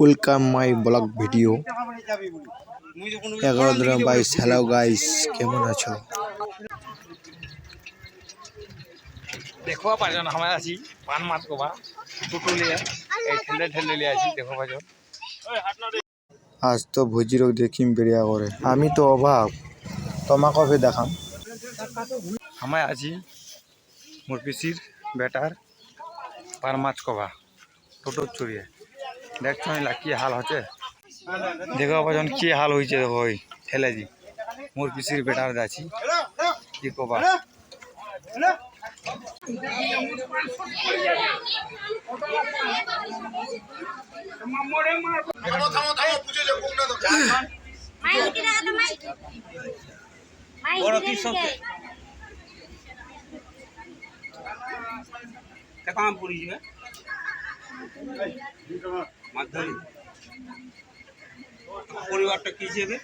Welcome my blog video এগারো দিন বাইশ। হ্যালো গাইস কেমন আছো? দেখো পাঁচজন আমরা আছি। পান মাছ কবা। টুটু লিয়ে ঠেলে ঠেলে লিয়ে আছি দেখো পাঁচজন। আজ তো ভোজির দেখিম বেরিয়া করে। আমি তো অভাব। তোমাকে ফে দেখাম। আমরা আছি মোর পিসির বেটার পান মাছ কবা। টোটো চুরিয়ে দেখছ না কি হাল হচ্ছে? দেখো পাঁচজন কি হাল হয়েছে ঠেলে দি মোর পিসির বেটার যাচ্ছি কি কবা? বড় কি সবচেয়ে কেমন পড়িଯିবে মাধ্যমিক। পরিবারটা কি হিসেবে